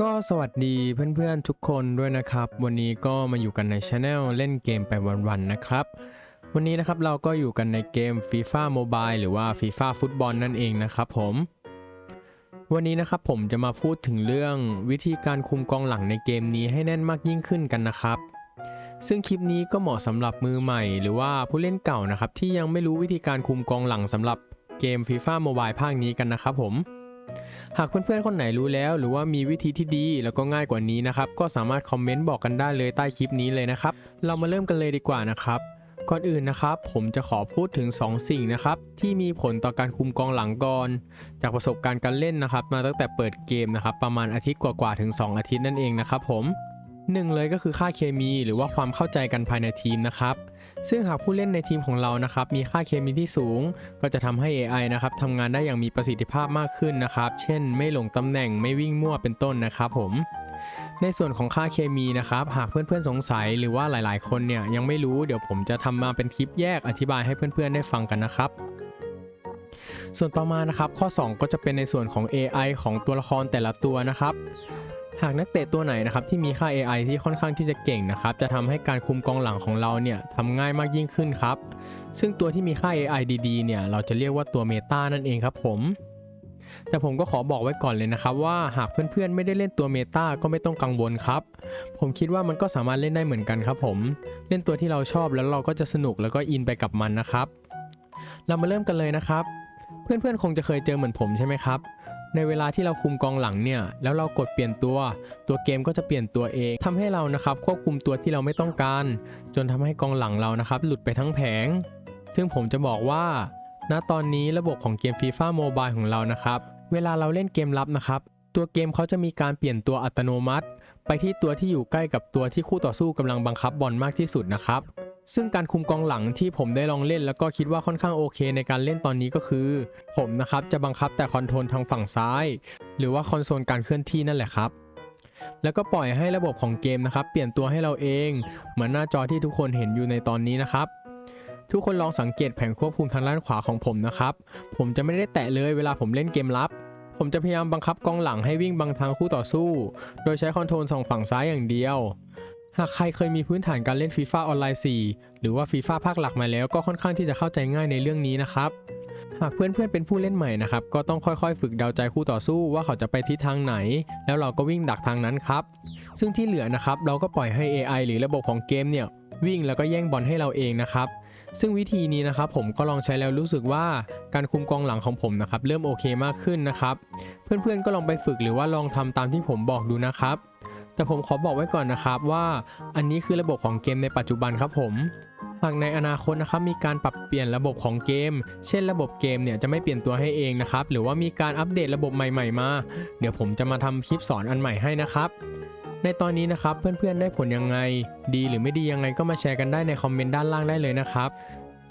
ก็สวัสดีเพื่อนๆทุกคนด้วยนะครับ วันนี้ก็มาอยู่กันในช anel เล่นเกมไปวันๆนะครับ วันนี้นะครับเราก็อยู่กันในเกม FIFA Mobile หรือว่า FIFA ฟุตบอลนั่นเองนะครับผม วันนี้นะครับผมจะมาพูดถึงเรื่องวิธีการคุมกองหลังในเกมนี้ให้แน่นมากยิ่งขึ้นกันนะครับ ซึ่งคลิปนี้ก็เหมาะสำหรับมือใหม่ หรือว่าผู้เล่นเก่านะครับที่ยังไม่รู้วิธีการคุมกองหลังสำหรับเกม FIFA Mobile ภาคนี้กันนะครับผม หากเพื่อนๆคนไหนรู้แล้ว หรือว่ามีวิธีที่ดีแล้วก็ง่ายกว่านี้นะครับ ก็สามารถคอมเมนต์บอกกันได้เลยใต้คลิปนี้เลยนะครับ เรามาเริ่มกันเลยดีกว่านะครับ ก่อนอื่นนะครับ ผมจะขอพูดถึง 2 สิ่งนะครับ ที่มีผลต่อการคุมกองหลังก่อน จากประสบการณ์การเล่นนะครับ มาตั้งแต่เปิดเกมนะครับ ประมาณอาทิตย์กว่าๆถึง 2 อาทิตย์นั่นเองนะครับผม หนึ่งเลยก็คือค่าเคมีหรือว่าความเข้าใจกันภายในทีมนะครับ ซึ่งหากผู้เล่นในทีมของเรานะครับ มีค่าเคมีที่สูง ก็จะทำให้ AI นะครับทำงานได้อย่างมีประสิทธิภาพมากขึ้นนะครับ เช่น ไม่หลงตำแหน่งไม่วิ่งมั่วเป็นต้นนะครับผม ในส่วนของค่าเคมีนะครับ หากเพื่อนๆสงสัยหรือว่าหลายๆ คนเนี่ยยังไม่รู้เดี๋ยวผมจะทำมาเป็นคลิปแยกอธิบายให้เพื่อนๆได้ฟังกันนะครับส่วนต่อมานะครับข้อ 2 ก็จะเป็นในส่วนของ AI ของตัวละครแต่ละตัวนะครับ หากนักเตะตัวไหนนะครับที่มีค่า AI ที่ค่อนข้างที่จะเก่งนะครับจะทำให้การคุมกองหลังของเราเนี่ยทำง่ายมากยิ่งขึ้นครับ ซึ่งตัวที่มีค่า AI ดีๆเนี่ยเราจะเรียกว่าตัวเมตานั่นเองครับผมแต่ผมก็ขอบอกไว้ก่อนเลยนะครับว่าหากเพื่อนๆไม่ได้เล่นตัวเมตาก็ไม่ต้องกังวลครับ ผมคิดว่ามันก็สามารถเล่นได้เหมือนกันครับผม เล่นตัวที่เราชอบแล้วเราก็จะสนุกแล้วก็อินไปกับมันนะครับ เรามาเริ่มกันเลยนะครับ เพื่อนๆคงจะเคยเจอเหมือนผมใช่ไหมครับ ในเวลาที่เราคุมกองหลังเนี่ยแล้วเรากดเปลี่ยนตัว ตัวเกมก็จะเปลี่ยนตัวเองทำให้เรานะครับควบคุมตัวที่เราไม่ต้องการ จนทำให้กองหลังเรานะครับหลุดไปทั้งแผง ซึ่งผมจะบอกว่า ณตอนนี้ระบบของเกม FIFA Mobile ของเรานะครับ เวลาเราเล่นเกมลับนะครับ ตัวเกมเขาจะมีการเปลี่ยนตัวอัตโนมัติ ไปที่ตัวที่อยู่ใกล้กับตัวที่คู่ต่อสู้กำลังบังคับบอลมากที่สุดนะครับ ซึ่งการคุมกองหลังที่ผมได้ลองเล่น แล้วก็คิดว่าค่อนข้างโอเคในการเล่นตอนนี้ก็คือ ผมนะครับจะบังคับแต่คอนโทรลทางฝั่งซ้าย หรือว่าคอนโซลการเคลื่อนที่นั่นแหละครับ แล้วก็ปล่อยให้ระบบของเกมนะครับ เปลี่ยนตัวให้เราเอง เหมือนหน้าจอที่ทุกคนเห็นอยู่ในตอนนี้นะครับ ทุกคนลองสังเกตแผงควบคุมทางด้านขวาของผมนะครับ ผมจะไม่ได้แตะเลยเวลาผมเล่นเกมลับ ผมจะพยายามบังคับกองหลังให้วิ่งบังทางคู่ต่อสู้ โดยใช้คอนโทรลสองฝั่งซ้ายอย่างเดียว หากใครเคยมีพื้นฐานการเล่น FIFA ออนไลน์ 4 หรือว่า FIFA ภาคหลักมาแล้วก็ค่อนข้างที่จะเข้าใจง่ายในเรื่องนี้นะครับ หากเพื่อนๆเป็นผู้เล่นใหม่นะครับ ก็ต้องค่อยๆ ฝึกเดาใจคู่ต่อสู้ว่าเขาจะไปทิศทางไหน แล้วเราก็วิ่งดักทางนั้นครับ ซึ่งที่เหลือนะครับเราก็ปล่อยให้ AI หรือระบบของเกมเนี่ยวิ่งแล้วก็แย่งบอลให้เราเองนะครับ ซึ่งวิธีนี้นะครับผมก็ลองใช้แล้วรู้สึกว่าการคุมกองหลังของผมนะครับเริ่มโอเคมากขึ้นนะครับ เพื่อนๆก็ลองไปฝึกหรือว่าลองทำตามที่ผมบอกดูนะครับ แต่ผมขอบอกไว้ก่อนนะครับว่าอันนี้คือระบบของเกมในปัจจุบันครับผมหากในอนาคตนะครับมีการปรับเปลี่ยนระบบของเกม เช่นระบบเกมเนี่ยจะไม่เปลี่ยนตัวให้เองนะครับ หรือว่ามีการอัปเดตระบบใหม่ ๆ มา เดี๋ยวผมจะมาทำคลิปสอนอันใหม่ให้นะครับ ในตอนนี้นะครับเพื่อนๆได้ผลยังไง ดีหรือไม่ดียังไงก็มาแชร์กันได้ในคอมเมนต์ด้านล่างได้เลยนะครับ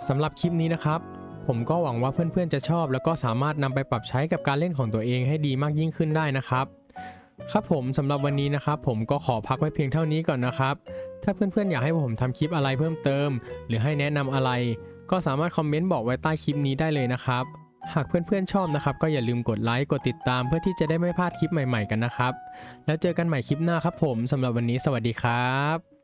สำหรับคลิปนี้นะครับ ผมก็หวังว่าเพื่อนๆจะชอบ แล้วก็สามารถนำไปปรับใช้กับการเล่นของตัวเองให้ดีมากยิ่งขึ้นได้นะครับ ครับผมสำหรับวันนี้นะครับ ผมก็ขอพักไว้เพียงเท่านี้ก่อนนะครับ ถ้าเพื่อนๆอยากให้ผมทำคลิปอะไรเพิ่มเติม หรือให้แนะนำอะไร ก็สามารถคอมเมนต์บอกไว้ใต้คลิปนี้ได้เลยนะครับ หากเพื่อนๆชอบนะครับ ก็อย่าลืมกดไลค์กดติดตามเพื่อที่จะได้ไม่พลาดคลิปใหม่ๆกันนะครับ แล้วเจอกันใหม่คลิปหน้าครับผมสำหรับวันนี้สวัสดีครับ